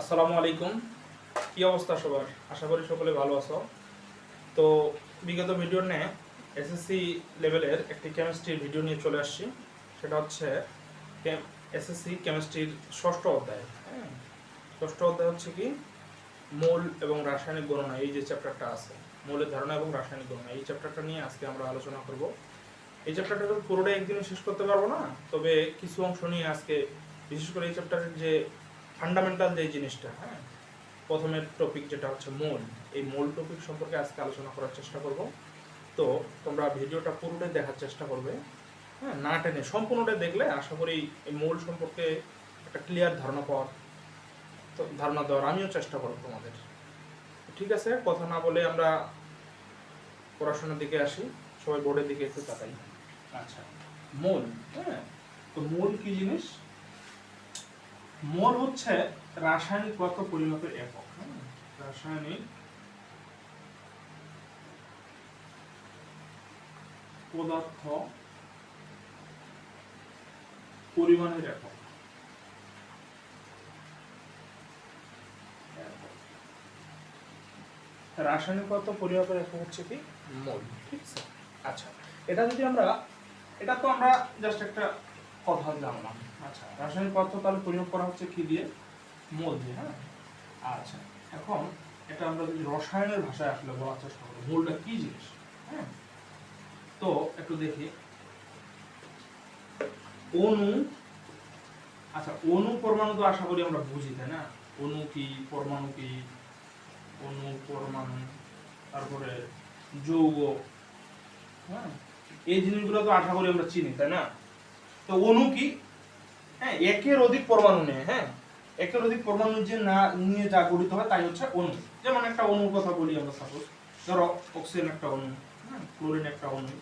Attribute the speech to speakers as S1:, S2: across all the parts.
S1: আসসালামু আলাইকুম। কি অবস্থা সবার? আশা করি সকলে ভালো আছো। তো বিগত ভিডিও নিয়ে এসএসসি লেভেলের একটি কেমিস্ট্রির ভিডিও নিয়ে চলে আসছি। সেটা হচ্ছে এসএসসি কেমিস্ট্রির ষষ্ঠ অধ্যায় হ্যাঁ? ষষ্ঠ অধ্যায় হচ্ছে কি? মূল এবং রাসায়নিক গণনা, এই যে চ্যাপ্টারটা আছে। মৌলের ধারণা এবং রাসায়নিক গণনা, এই চ্যাপ্টারটা নিয়ে আজকে আমরা আলোচনা করব। এই চ্যাপ্টারটা তো পুরোটাই একদিনে শেষ করতে পারব না, তবে কিছু অংশ নিয়ে আজকে, বিশেষ করে এই চ্যাপ্টারের যে ফান্ডামেন্টাল যে জিনিসটা হ্যাঁ? প্রথমের টপিক যেটা হচ্ছে মূল। এই মূল টপিক সম্পর্কে আজকে আলোচনা করার চেষ্টা করব। তো, তোমরা ভিডিওটা পুরোটাই দেখার চেষ্টা করবে হ্যাঁ? না টেনে সম্পূর্ণটা দেখলে আশা করি এই মূল সম্পর্কে একটা ক্লিয়ার ধারণা পাওয়ার, তো ধারণা দেওয়ার আমিও চেষ্টা করব তোমাদের। ঠিক আছে? কথা না বলে আমরা পড়াশোনার দিকে আসি। সবাই বোর্ডের দিকে একটু তাকাই। আচ্ছা। মূল হ্যাঁ? তো মূল কি জিনিস? মোল হচ্ছে রাসায়নিক পদার্থ পরিমাপের একক হ্যাঁ? রাসায়নিক পদার্থ পরিমাণের একক। একক। রাসায়নিক পদার্থ পরিমাপের একক হচ্ছে কি? মোল। ঠিক আছে? আচ্ছা এটা যদি আমরা এটা তো আমরা জাস্ট একটা কথা জানলাম। আচ্ছা রাসায়নিক পদার্থ তাহলে পরিমাপ করা হচ্ছে কি দিয়ে? মোল দিয়ে হ্যাঁ? আচ্ছা এখন এটা আমরা যদি রসায়নের ভাষায় আসলে বলার চেষ্টা করি, মোলটা কি জিনিস? হ্যাঁ? তো একটু দেখি। অণু আচ্ছা অণু পরমাণু তো আশা করি আমরা বুঝি, তাই না? অণু কি, পরমাণু কি? অণু, পরমাণু, তারপরে যৌগ হ্যাঁ? এই জিনিসগুলো তো আশা করি আমরা চিনি, তাই না? তো অণু কি? হ্যাঁ একের অধিক পরমাণু নিয়ে হ্যাঁ একের অধিক পরমাণু যে না, নিয়ে যা গঠিত হয় তাই হচ্ছে অণু। যেমন একটা অণুর কথা বলি আমরা সাপোজ ধরো অক্সিজেন একটা অণু হ্যাঁ ক্লোরিন একটা অণু,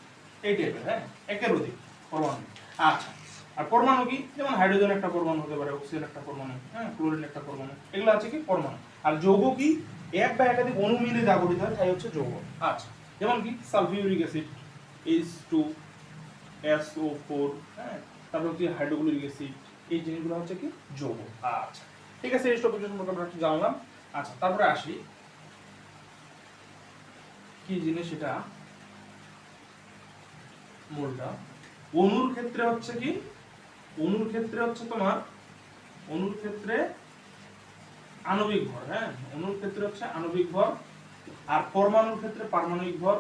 S1: এই টাইপের হ্যাঁ একের অধিক পরমাণু। আচ্ছা আর পরমাণু কি? যেমন হাইড্রোজেন একটা পরমাণু হতে পারে অক্সিজেন একটা পরমাণু হ্যাঁ ক্লোরিন একটা পরমাণু, এগুলো আছে কি? পরমাণু। আর যৌগ কি? এক বা একাধিক অণু মিলে যা গঠিত হয় তাই হচ্ছে যৌগ। আচ্ছা যেমন কি? Sulphuric acid H two SO four হ্যাঁ তারপর হচ্ছে হাইড্রোক্লোরিক অ্যাসিড এই জিনিসগুলো হচ্ছে কি? যৌগ। আচ্ছা। ঠিক আছে এই টপিক সম্পর্কে আমরা একটু জানলাম। আচ্ছা তারপরে আসি। কি জিনিস এটা? মূলটা। অনুর ক্ষেত্রে হচ্ছে কি? অণুর ক্ষেত্রে হচ্ছে তোমার অনুর ক্ষেত্রে আণবিক ভর হ্যাঁ? অনুর ক্ষেত্রে হচ্ছে আণবিক ভর আর পরমাণুর ক্ষেত্রে পারমাণবিক ভর।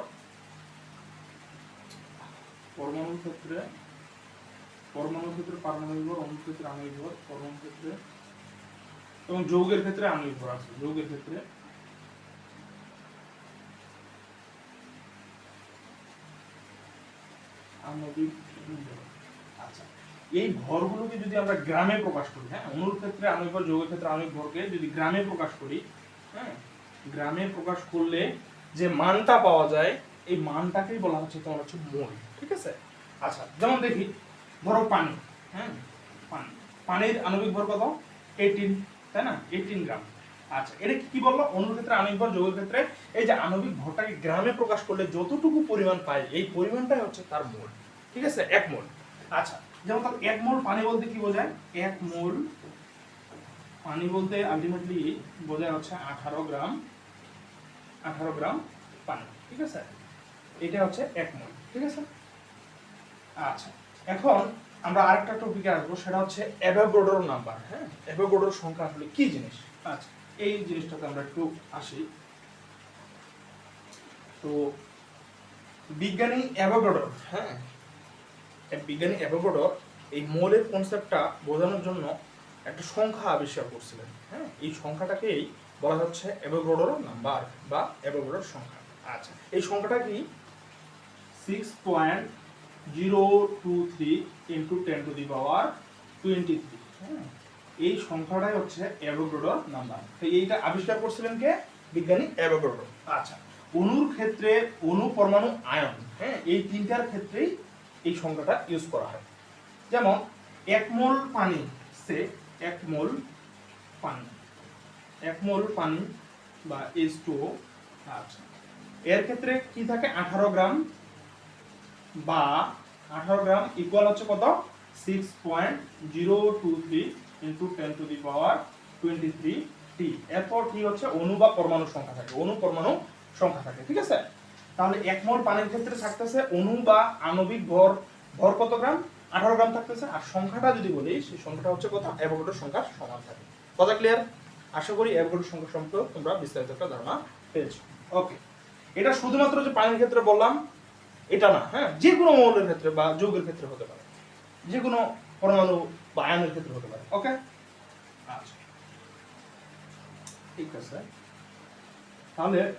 S1: পরমাণুর ক্ষেত্রে পরমাণুর ক্ষেত্রে পারমাণবিক অণুর ক্ষেত্রে আণবিক ভর পরমাণুর ক্ষেত্রে এবং যৌগের ক্ষেত্রে আণবিক ভর আছে, যৌগের ক্ষেত্রে। আচ্ছা এই ভরগুলোকে যদি আমরা গ্রামে প্রকাশ করি হ্যাঁ অণুর ক্ষেত্রে আণবিক ভর যৌগের ক্ষেত্রে আণবিক ভরকে যদি গ্রামে প্রকাশ করি হ্যাঁ গ্রামে প্রকাশ করলে যে মানটা পাওয়া যায়, এই মানটাকেই বলা হচ্ছে তোমার হচ্ছে মোল ঠিক আছে আচ্ছা যেমন দেখি ধরো পানি হ্যাঁ? পানি, পানির আণবিক ভর কত? এইটিন তাই না? Eighteen gram. আচ্ছা এটা কি বলল? অণুর ক্ষেত্রে আণবিক ভর যৌগের ক্ষেত্রে। এই যে আণবিক ভরটাকে গ্রামে প্রকাশ করলে যতটুকু পরিমাণ পায়, এই পরিমাণটাই হচ্ছে তার মোল। ঠিক আছে? এক মোল। আচ্ছা যেমন তাহলে এক মোল পানি বলতে কি বোঝায়? এক মোল পানি বলতে আলটিমেটলি বোঝায় হচ্ছে আঠারো গ্রাম আঠারো গ্রাম পানি। ঠিক আছে? এটা হচ্ছে এক মোল। ঠিক আছে? আচ্ছা এখন আমরা আরেকটা টপিকে আসব, সেটা হচ্ছে অ্যাভোগাড্রোর নাম্বার হ্যাঁ? অ্যাভোগাড্রোর সংখ্যা আসলে কি জিনিস? আচ্ছা এই জিনিসটাতে আমরা একটু আসি। তো বিজ্ঞানী অ্যাভোগাড্রো হ্যাঁ? বিজ্ঞানী অ্যাভোগাড্রো এই মোলের কনসেপ্টটা বোঝানোর জন্য একটা সংখ্যা আবিষ্কার করছিলেন হ্যাঁ? এই সংখ্যাটাকেই বলা হচ্ছে অ্যাভোগাড্রোর নাম্বার বা অ্যাভোগাড্রোর সংখ্যা। আচ্ছা এই সংখ্যাটা কি? Six point zero two three into ten to the power twenty three এই সংখ্যাটাই হচ্ছে অ্যাভোগাড্রোর নাম্বার। তো এইটা আবিষ্কার করছিলেন কে? বিজ্ঞানী অ্যাভোগাড্রো। আচ্ছা অণুর ক্ষেত্রে অণু পরমাণু আয়ন হ্যাঁ এই তিনটার ক্ষেত্রেই এই সংখ্যাটা ইউজ করা হয়। যেমন, এক মোল পানি সে এক মোল পানি, এক মোল পানি বা এইচ টু আচ্ছা এর ক্ষেত্রে কি থাকে? আঠারো গ্রাম বা আঠারো গ্রাম ইকুয়াল হচ্ছে কত? Six point zero two three into ten to the power twenty three টি এরপর কি হচ্ছে? অণু বা পরমাণু সংখ্যা থাকে। অণু পরমাণু সংখ্যা থাকে। ঠিক আছে? তাহলে এক মোল পানির ক্ষেত্রে থাকতেছে অণু বা আণবিক ভর। ভর কত গ্রাম? আঠারো গ্রাম থাকতেছে। আর সংখ্যাটা যদি বলি, সেই সংখ্যাটা হচ্ছে কত? অ্যাভোগাড্রোর সংখ্যার সমান থাকে। কথা ক্লিয়ার আশা করি অ্যাভোগাড্রোর সংখ্যা সম্পর্কে তোমরা বিস্তারিত একটা ধারণা পেয়েছ। ওকে এটা শুধুমাত্র যে পানির ক্ষেত্রে বললাম এটা না হ্যাঁ? যে কোনো মৌলের ক্ষেত্রে বা যৌগের ক্ষেত্রে হতে পারে। যে কোনো পরমাণু বা আয়নের ক্ষেত্রে হতে পারে, ওকে? আচ্ছা। ঠিক আছে। তাহলে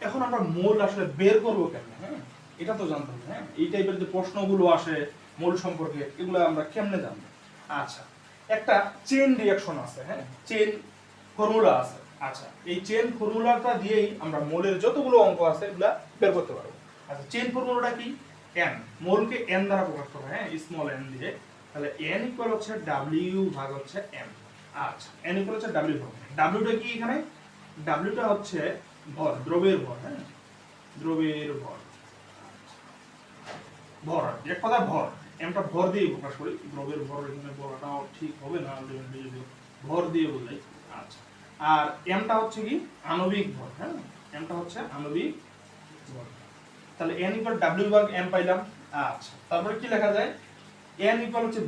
S1: এখন আমরা মূল আসলে বের করব কেন হ্যাঁ? এটা তো জানতে হবে হ্যাঁ? এই টাইপের যে প্রশ্নগুলো আসে, মূল সম্পর্কে, এগুলো আমরা কেমনে জানব? আচ্ছা একটা চেন রিয়াকশন আছে হ্যাঁ? চেন ফর্মুলা আছে। আচ্ছা এই চেন ফর্মুলাটা দিয়েই আমরা মোলের যতগুলো অঙ্ক আছে, এগুলা বের করতে পারব। আচ্ছা চেন ফর্মুলাটা কি? এন মোলকে এন দ্বারা প্রকাশ করা হয়, স্মল এন দিয়ে। তাহলে এন ইকুয়াল হচ্ছে ডাব্লিউ ভাগ হচ্ছে এম আচ্ছা এন ইকুয়াল হচ্ছে ডাব্লিউ ভাগ। ডাব্লিউটা কি এখানে? ডাব্লিউটা হচ্ছে ভর দ্রবের ভর হ্যাঁ? দ্রবের ভর। ভর এক কথা ভর। এমটা ভর দিয়ে প্রকাশ করি। দ্রবের ভর এখানে বলাটাও ঠিক হবে না যদি ভর দিয়ে বললাই আচ্ছা আর এমটা হচ্ছে কি? আণবিক ভর হ্যাঁ? এমটা হচ্ছে আণবিক ভর। তাহলে এন ইকুয়াল ডাব্লিউ ভাগ এম পাইলাম। আচ্ছা তারপরে কি লেখা যায়? এন ইকুয়াল হচ্ছে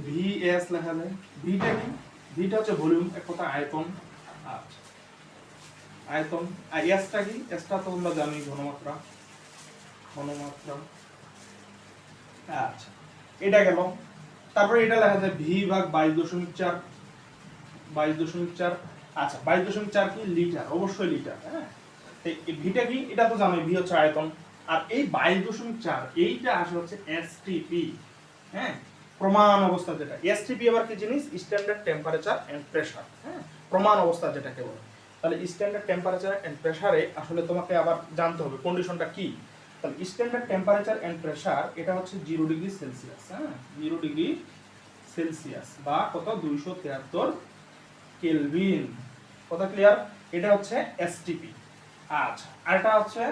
S1: এস লেখা যায়। ভিটা কি? ভিটা হচ্ছে ভলিউম, এক কথা আয়তন। আচ্ছা আয়তন। আর এসটা কি? এসটা তো আমরা জানি, ঘনমাত্রা। ঘনমাত্রা। আচ্ছা এটা গেল। তারপরে এটা লেখা যায় ভি ভাগ বাইশ দশমিক চার। বাইশ দশমিক চার। আচ্ছা বাইশ দশমিক চার কি? লিটার, অবশ্যই লিটার হ্যাঁ? ভিটা কি? এটা তো জানোই ভি হচ্ছে আয়তন। আর এই বাইশ দশমিক চার এইটা আসে হচ্ছে এসটিপি হ্যাঁ? প্রমাণ অবস্থা যেটা। এসটিপি আবার কি জিনিস? স্ট্যান্ডার্ড টেম্পারেচার অ্যান্ড প্রেশার হ্যাঁ? প্রমাণ অবস্থা যেটাকে বলে। তাহলে স্ট্যান্ডার্ড টেম্পারেচার অ্যান্ড প্রেশারে আসলে তোমাকে আবার জানতে হবে কন্ডিশনটা কি। তাহলে স্ট্যান্ডার্ড টেম্পারেচার অ্যান্ড প্রেশার এটা হচ্ছে জিরো ডিগ্রি সেলসিয়াস হ্যাঁ? জিরো ডিগ্রি সেলসিয়াস বা কত? দুইশো তিয়াত্তর কেলভিন কথা ক্লিয়ার এটা হচ্ছে এসটিপি আচ্ছা আর এটা হচ্ছে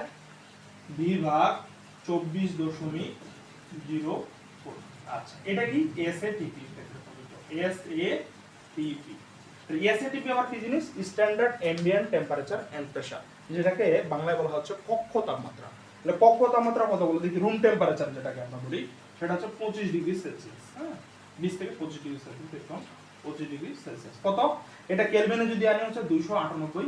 S1: বিভাগ চব্বিশ দশমিক জিরো আচ্ছা এটা কি? S A TP S A TP S A TP আবার কি জিনিস? Standard ambient temperature and pressure যেটাকে বাংলায় বলা হচ্ছে কক্ষ তাপমাত্রা। তাহলে কক্ষ তাপমাত্রা কত বলো? দেখি রুম টেম্পারেচার যেটাকে আমরা বলি, সেটা হচ্ছে পঁচিশ ডিগ্রি সেলসিয়াস হ্যাঁ? বিশ থেকে পঁচিশ ডিগ্রি সেলসিয়াস একদম পঁচিশ ডিগ্রি সেলসিয়াস। কত? এটা কেলভিনে যদি আনি হচ্ছে দুইশো আটানব্বই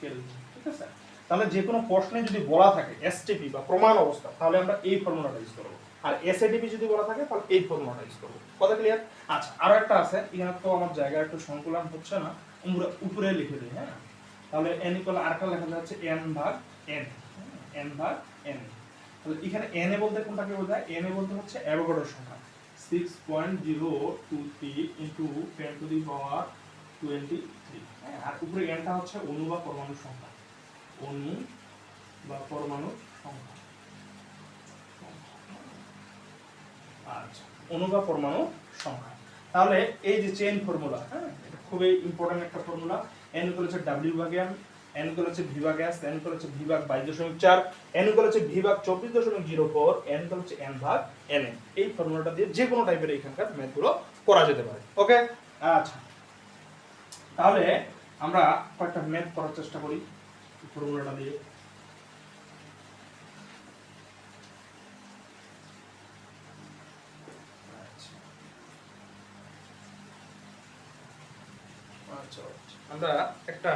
S1: কেলভিন ঠিক আছে? তাহলে যে কোনো প্রশ্নে যদি বলা থাকে এসটিপি বা প্রমাণ অবস্থা, তাহলে আমরা এই ফর্মুলাটা ইউজ করব। আর এসএটিপি যদি বলা থাকে, তাহলে এই ফর্মুলাটা ইউজ করব। কথা ক্লিয়ার আচ্ছা আরও একটা আছে, এখানে তো আমার জায়গা একটু সংকুলন হচ্ছে না আমরা উপরে লিখে দিই হ্যাঁ? তাহলে এন ইকুয়াল আরেকটা লেখা যাচ্ছে এন ভাগ এন এন ভাগ এন তাহলে এখানে এন এ বলতে কোনটাকে বোঝায়? এন এ বলতে হচ্ছে অ্যাভোগাড্রোর সংখ্যা। Six point zero two three into ten to the power twenty three হ্যাঁ? আর উপরে এনটা হচ্ছে অণু বা পরমাণু সংখ্যা। অণু বা পরমাণু সংখ্যা। আচ্ছা অণু বা পরমাণু সংখ্যা। তাহলে এই যে চেইন ফর্মুলা হ্যাঁ এটা খুবই ইম্পর্টেন্ট একটা ফর্মুলা এন ইকুয়াল হচ্ছে ডাব্লিউ ভাগ এম এন ইকুয়াল হচ্ছে ভি ভাগ এস এন ইকুয়াল হচ্ছে ভি ভাগ বাইশ দশমিক চার এন ইকুয়াল হচ্ছে ভি ভাগ চব্বিশ দশমিক জিরো ফোর এন ইকুয়াল হচ্ছে এন ভাগ এন এন এই ফর্মুলাটা দিয়ে যে কোনো টাইপের এখানকার ম্যাথগুলো করা যেতে পারে। ওকে আচ্ছা। তাহলে আমরা কয়েকটা ম্যাথ করার চেষ্টা করি। ফর্মুলাটা দিয়ে। আচ্ছা। আচ্ছা আচ্ছা। আমরা একটা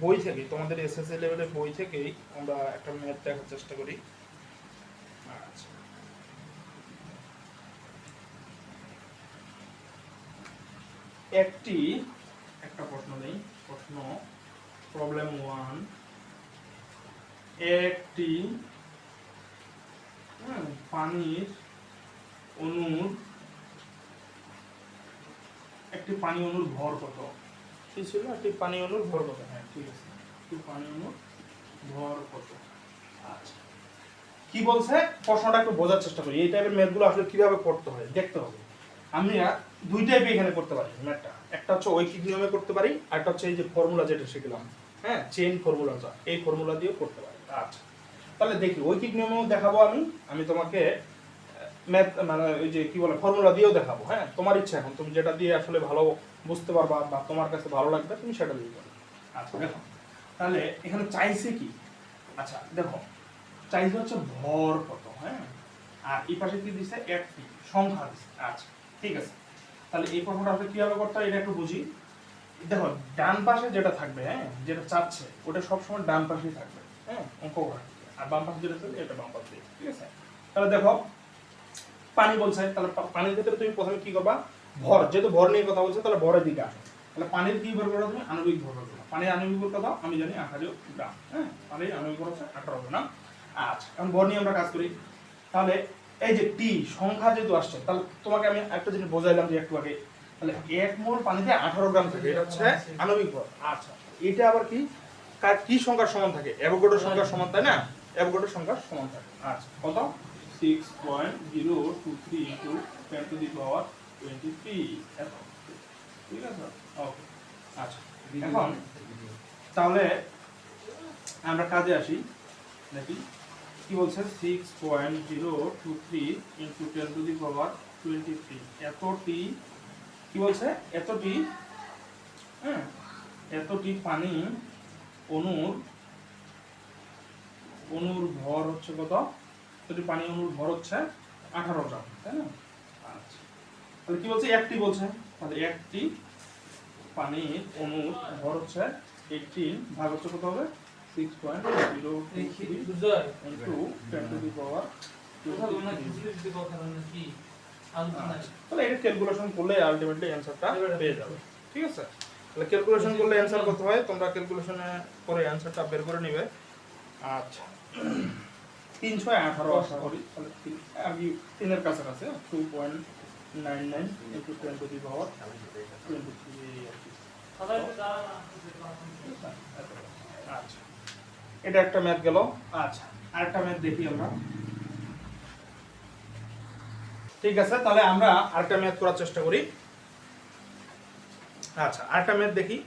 S1: বই থেকে, তোমাদের এসএসসি লেভেলের বই থেকেই আমরা একটা ম্যাথ দেখার চেষ্টা করি। আচ্ছা। একটি, একটা প্রশ্ন নেই, প্রশ্ন প্রবলেম ওয়ান একটি পানির অণুর একটি পানি অণুর ভর কত? কি ছিল? একটি পানি অণুর ভর কত? হ্যাঁ ঠিক আছে। একটি পানি অণুর ভর কত? আচ্ছা। কি বলছে? প্রশ্নটা একটু বোঝার চেষ্টা করি। এই টাইপের ম্যাথগুলো আসলে কীভাবে করতে হয়, দেখতে হবে। আমরা দুই টাইপে এখানে করতে পারি ম্যাথটা একটা হচ্ছে ঐকিক নিয়মে করতে পারি, আর একটা হচ্ছে এই যে ফর্মুলা যেটা শিখলাম হ্যাঁ চেইন ফর্মুলাটা এই ফর্মুলা দিয়েও করতে পারি। তাহলে দেখি, ঐকিক নিয়মেও দেখাবো আমি। আমি তোমাকে ম্যাথ মানে ওই যে কি বলে ফর্মুলা দিয়েও দেখাবো হ্যাঁ? তোমার ইচ্ছা এখন, তুমি যেটা দিয়ে আসলে ভালো বুঝতে পারবা বা তোমার কাছে ভালো লাগবে, তুমি সেটা দিয়ে আচ্ছা দেখো, তাহলে এখানে চাইছে কি? আচ্ছা দেখো, চাইছে হচ্ছে ভর কত হ্যাঁ? আর এই পাশে কি দিছে? একটি সংখ্যা দিছে। আচ্ছা ঠিক আছে। তাহলে এই প্রশ্নটা আমরা কীভাবে করতে হয়, এটা একটু বুঝি। দেখো, ডান পাশে যেটা থাকবে হ্যাঁ যেটা চাচ্ছে, ওটা সবসময় ডান পাশেই থাকবে। হ্যাঁ অঙ্ক আর বাম পাশে যেটা থাকবে এটা বাম পাশে ঠিক আছে? তাহলে দেখো, পানি বলছে, তাহলে পানির ক্ষেত্রে তুমি প্রথমে কি করবা? ভর, যেহেতু ভর নিয়ে কথা বলছে, তাহলে ভরের দিকে আসো। তাহলে পানির কি ভর করো তুমি? আণবিক ভর করো পানির আণবিক ভর কত? আমি জানি আঠারো গ্রাম। হ্যাঁ পানির আণবিক ভর হচ্ছে আঠারো গ্রাম। আচ্ছা এখন ভর নিয়ে আমরা কাজ করি। তাহলে এই যে টি সংখ্যা যেহেতু আসছে, তাহলে তোমাকে আমি একটা জিনিস বোঝাইলাম যে একটু আগে। তাহলে এক মোল পানিতে আঠারো গ্রাম থাকে, এটা হচ্ছে আণবিক ভর। আচ্ছা এটা আবার কি? কার কি সংখ্যার সমান থাকে? অ্যাভোগাড্রো সংখ্যার সমান তাই না? অ্যাভোগাড্রো সংখ্যার সমান থাকে। আচ্ছা কত? Six point zero to the power twenty three এত ঠিক আছে ওকে আচ্ছা এখন তাহলে আমরা কাজে আসি। দেখি কি বলছে? Six point zero two three into ten to the power twenty three এতটি কি বলছে? এতটি হ্যাঁ এতটি পানি অণুর অণুর ভর হচ্ছে কত? এতটি পানি অণুর ভর হচ্ছে আঠারো গ্রাম তাই না? আচ্ছা। তাহলে কি বলছে? একটি বলছে। তাহলে একটি পানির অণুর ভর হচ্ছে এইটিন ভাগ হচ্ছে কত হবে? Six point zero into ten to the power তাহলে এটা ক্যালকুলেশন করলে আলটিমেটলি অ্যানসারটা পেয়ে যাবে। ঠিক আছে? তাহলে ক্যালকুলেশন করলে অ্যানসার কত হয় তোমরা ক্যালকুলেশনে করে অ্যানসারটা বের করে নিবে। আচ্ছা। তিন ছয় আঠারো আশা করি কি তিনের কাছাকাছি two point nine nine into ten to the power twenty three আচ্ছা। এটা একটা ম্যাথ গেল। আচ্ছা আরেকটা ম্যাথ দেখি আমরা। ঠিক আছে তাহলে আমরা আরেকটা ম্যাথ করার চেষ্টা করি। আচ্ছা আরেকটা ম্যাথ দেখি।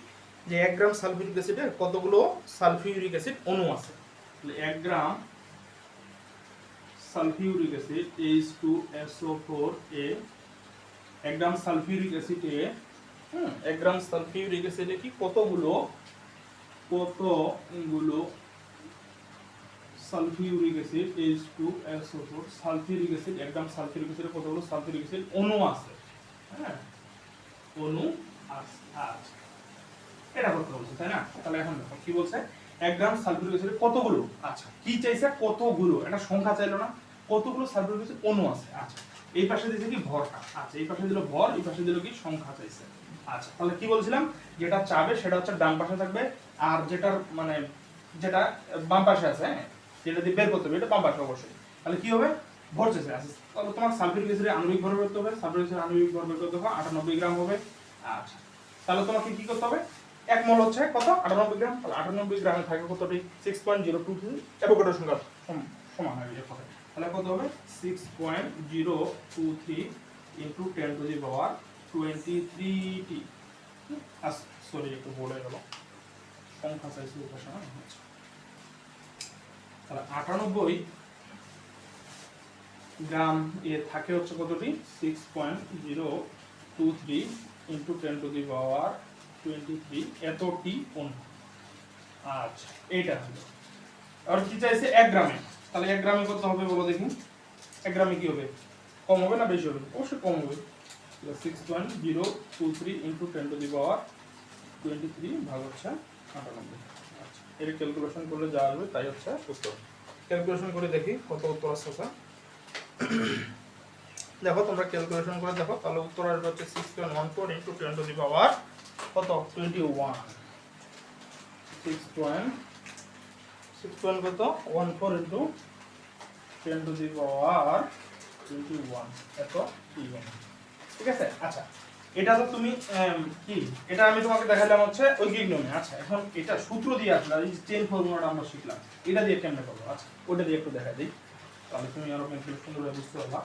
S1: যে এক গ্রাম সালফিউরিক অ্যাসিডের কতগুলো সালফিউরিক অ্যাসিড অণু আছে? এক gram sulphuric acid H two SO four এ এক গ্রাম সালফিউরিক অ্যাসিডে এক গ্রাম সালফিউরিক অ্যাসিডে কি কতগুলো কতগুলো sulphuric acid H two SO four sulphuric acid, এক গ্রাম সালফিউরিক অ্যাসিডে কতগুলো সালফিউরিক অ্যাসিড অণু আছে? হ্যাঁ অণু এটা করতে বলছে, তাই না? তাহলে এখন কি বলছে? এক গ্রাম সালফিউরিক অ্যাসিড কতগুলো? আচ্ছা কি চাইছে? কতগুলো? এটা সংখ্যা চাইলো না। কতগুলো সালফিউরিক অ্যাসিড অণু আছে? আচ্ছা এই পাশে দিয়েছে কি ভরটা? আচ্ছা এই পাশে দিল ভর, এই পাশে দিল কি সংখ্যা চাইছে। আচ্ছা তাহলে কি বলছিলাম? যেটা চাবে সেটা হচ্ছে ডান পাশে থাকবে, আর যেটার মানে যেটা বাম পাশে আছে হ্যাঁ? যেটা দিয়ে বের করতে হবে, এটা বাম পাশে অবশ্যই। তাহলে কি হবে? ভর চাইছে আচ্ছা তাহলে তোমার সালফিউরিক অ্যাসিডের আণবিক ভর করতে হবে সালফিউরিক অ্যাসিডের আণবিক ভর বের করতে হবে, আটানব্বই গ্রাম হবে। আচ্ছা। তাহলে তোমাকে কি করতে হবে? এক মল হচ্ছে কত? আটানব্বই গ্রাম। তাহলে আটানব্বই গ্রামে থাকে কতটি? Six point zero two three Avogadro সংখ্যা? সম- সমান হবে এর কথা তাহলে কত হবে? Six point zero two three into ten to the power twenty three T sorry একটু বলে গেল। সংখ্যা চাইছি উপাসনা আচ্ছা। তাহলে আটানব্বই গ্রাম এ থাকে হচ্ছে কতটি? Six point zero two three into ten to the power twenty three এতটি অনু আচ্ছা এইটা হলো আর কি চাইছে? এক গ্রামে। তাহলে এক গ্রামে কত হবে বলো দেখি। এক গ্রামে কি হবে? কম হবে না বেশি হবে? অবশ্যই কম হবে। Six point zero two three into ten to the power twenty three ভাগ হচ্ছে আটানব্বই। আচ্ছা এর ক্যালকুলেশন করলে যা আসবে তাই হচ্ছে উত্তর। ক্যালকুলেশন করে দেখি কত উত্তর আসছে দেখো, তোমরা ক্যালকুলেশন করে দেখো, তাহলে উত্তর আসবে হচ্ছে six point one four into ten to the power কত? Twenty one six point six point কত one four into ten to the power twenty one এত ঠিক আছে? আচ্ছা এটা তো তুমি কি? এটা আমি তোমাকে দেখালাম হচ্ছে ঐকিক নিয়মে আচ্ছা এখন এটা সূত্র দিয়ে আসলে এই চেন ফর্মুলাটা আমরা শিখলাম। এটা দিয়ে কেমনে করব। আচ্ছা ওটা দিয়ে একটু দেখা দিই। তাহলে তুমি আরও সুন্দরভাবে বুঝতে পারবা।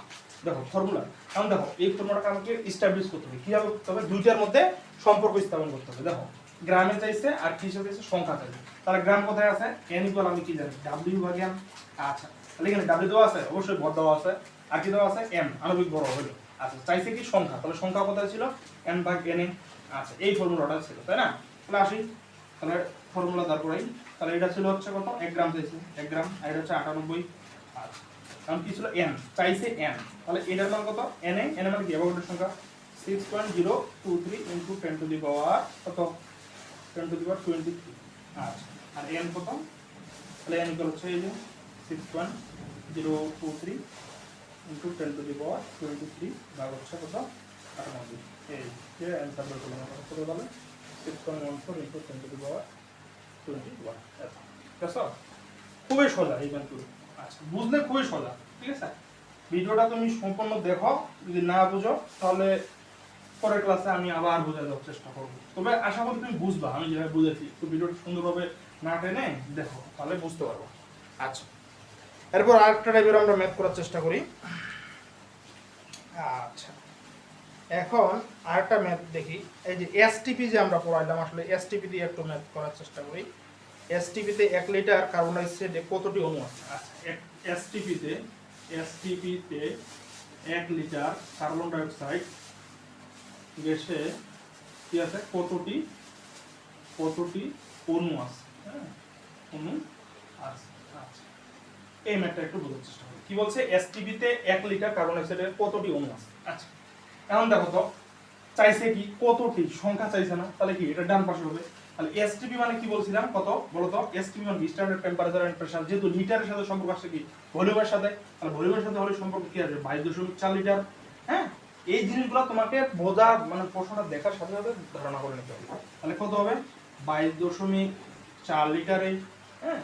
S1: দেখো ফর্মুলা কারণ দেখো, এই ফর্মুলাটা আমাকে ইস্টাবলিশ করতে হবে। কীভাবে করতে হবে? দুইটার মধ্যে সম্পর্ক স্থাপন করতে হবে। দেখো, গ্রামে চাইছে আর কি হিসাবে চাইছে? সংখ্যা চাইছে। তাহলে গ্রাম কোথায় আছে? এন ইকুয়াল আমি কি জানি? ডাব্লিউ ভাগে আচ্ছা তাহলে এখানে ডাব্লিউ দেওয়া আছে? অবশ্যই ভর দেওয়া আছে। আর কি দেওয়া আছে? এম আণবিক বড় হলো আচ্ছা চাইছে কি সংখ্যা? তাহলে সংখ্যা কোথায় ছিল? এন ভাগ এন এ। আচ্ছা এই ফর্মুলাটা ছিল, তাই না? তাহলে আসি। তাহলে ফর্মুলা তারপরেই তাহলে এটা ছিল হচ্ছে কত? এক গ্রাম চাইছে। এক গ্রাম, আর এটা হচ্ছে আটানব্বই। কারণ কি ছিল এন চাইছে এন তাহলে এটার মান কত? এন এ এন মানে কি? অ্যাভোগাড্রোর সংখ্যা। Six point zero two three into ten to the power কত ten to the power twenty three আচ্ছা আর এন কত? তাহলে এন ইকুয়াল হচ্ছে এই যে six point zero two three into ten to the power twenty three ভাগ হচ্ছে কত? আটানব্বই। এই যে অ্যান্সার বের করলাম কত তাহলে six point one four into ten to the power twenty one ঠিক আছে খুবই সোজা, এই ম্যাথগুলো আচ্ছা বুঝলে খুবই সোজা, ঠিক আছে? ভিডিওটা তুমি সম্পূর্ণ দেখো, যদি না বুঝো, তাহলে পরের ক্লাসে আমি আবার বোঝাতে দেওয়ার চেষ্টা করব। তবে আশা করি তুমি বুঝবা, আমি যেভাবে বুঝেছি তো ভিডিওটা সুন্দরভাবে না টেনে দেখো, তাহলে বুঝতে পারব। আচ্ছা এরপর আরেকটা টাইপের আমরা ম্যাপ করার চেষ্টা করি। আচ্ছা এখন আরেকটা ম্যাথ দেখি। এই যে এসটিপি যে আমরা পড়াইলাম, আসলে এসটিপি দিয়ে একটু ম্যাথ করার চেষ্টা করি। এসটিপিতে এক লিটার কার্বন ডাইঅক্সাইডে কতটি অণু আছে? আচ্ছা এসটিপিতে এসটিপিতে এক লিটার কার্বন ডাইঅক্সাইড গ্যাসে কি আছে? কতটি কতটি অণু আছে? হ্যাঁ অণু আছে আচ্ছা। এই ম্যাথটা একটু বোঝার চেষ্টা করি। কি বলছে? এসটিপিতে এক লিটার কার্বন ডাইঅক্সাইডের কতটি অণু আছে? আচ্ছা এখন দেখো তো চাইছে কি, কতটি? সংখ্যা চাইছে না, তাহলে কি এটা ডান পাশে হবে। তাহলে এসটিপি মানে কি বলছিলাম? কত? বলো তো এসটিপি মানে স্ট্যান্ডার্ড টেম্পারেচার এন্ড প্রেসার যেহেতু লিটারের সাথে সম্পর্ক আসছে কি? ভলিউমের সাথে। তাহলে ভলিউমের সাথে হলে সম্পর্ক কি আসবে বাইশ দশমিক চার লিটার হ্যাঁ? এই জিনিসগুলো তোমাকে বোঝা মানে প্রশ্নটা দেখার সাথে সাথে ধারণা করে নিতে হবে। তাহলে কত হবে? বাইশ দশমিক চার লিটারে হ্যাঁ?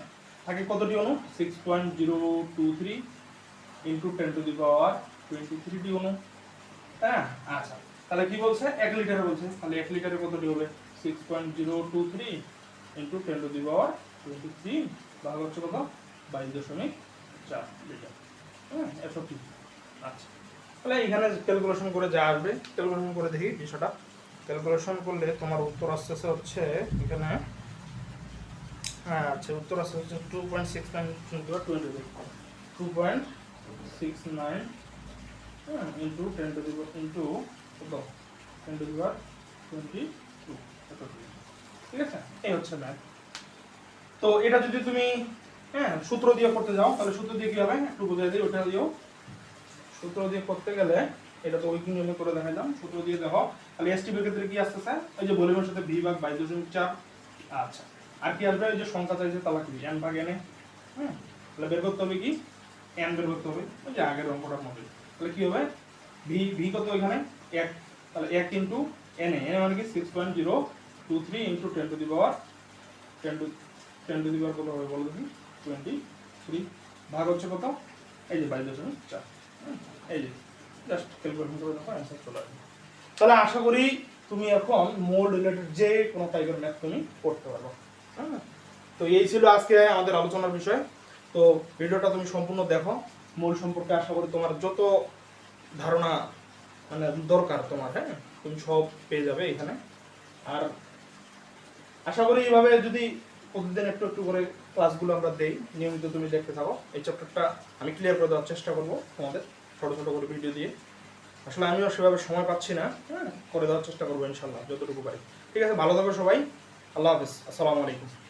S1: থাকে কতটি অনু? Six point zero two three into ten to the power twenty thirty অনু। হ্যাঁ? আচ্ছা। তাহলে কি বলছে? এক লিটারে বলছে। তাহলে এক লিটারে কতটি হবে? Six point zero two three into ten to the power twenty three ভাগ হচ্ছে কত? বাইশ দশমিক চার লিটার। হ্যাঁ এসব ঠিক আচ্ছা। তাহলে এখানে ক্যালকুলেশন করে যা আসবে ক্যালকুলেশন করে দেখি বিষয়টা। ক্যালকুলেশন করলে তোমার উত্তর আসতেছে হচ্ছে এখানে হ্যাঁ আচ্ছা উত্তর আসছে হচ্ছে two point six nine twenty two point six nine into ten to the into power twenty two ঠিক আছে? এই হচ্ছে ম্যাথ তো এটা যদি তুমি হ্যাঁ সূত্র দিয়ে করতে যাও, তাহলে সূত্র দিয়ে কি হবে? একটু বুঝাই দিই, ওটা দিও। সূত্র দিয়ে করতে গেলে, এটা তো ওইকিং জন্য করে দেখাইলাম, সূত্র দিয়ে দেখো। তাহলে এসটিপির ক্ষেত্রে কি আসতেছে? ওই যে ভলিউমের সাথে ভি ভাগ বাইশ দশমিক চার। আচ্ছা। আর কি আসবে? ওই যে সংখ্যা চাইছে তাহলে কি এন ভাগ এনে হুম তাহলে বের করতে হবে কি? এন বের করতে হবে। ওই যে আগের অঙ্কটার মধ্যে। তাহলে কি হবে? ভি ভি কত ওইখানে এক, তাহলে এক ইন্টু এন এ মানে কি six point zero two three into ten to the power ten to ten to the power কত হবে বলো দেখি? টোয়েন্টি থ্রি ভাগ হচ্ছে কত? এই যে বাইশ দশমিক চার এই যে জাস্ট ক্যালকুলেশন করে দেখো অ্যান্সার চলে আসবে। তাহলে আশা করি তুমি এখন মোল রিলেটেড যে কোনো টাইপের ম্যাথ তুমি করতে পারব। হ্যাঁ তো এই ছিল আজকে আমাদের আলোচনার বিষয়। তো ভিডিওটা তুমি সম্পূর্ণ দেখো। মূল সম্পর্কে আশা করি তোমার যত ধারণা মানে দরকার তোমার হ্যাঁ? তুমি সব পেয়ে যাবে এখানে। আর আশা করি এইভাবে যদি প্রতিদিন একটু একটু করে ক্লাসগুলো আমরা দেই, নিয়মিত তুমি দেখতে থাকো। এই চ্যাপ্টারটা আমি ক্লিয়ার করে দেওয়ার চেষ্টা করব তোমাদের, ছোটো ছোটো করে ভিডিও দিয়ে। আসলে আমিও সেভাবে সময় পাচ্ছি না হ্যাঁ? করে দেওয়ার চেষ্টা করব ইনশাল্লাহ যতটুকু পারি। ঠিক আছে, ভালো থাকো সবাই। আল্লাহ হাফিজ। আসসালামু আলাইকুম।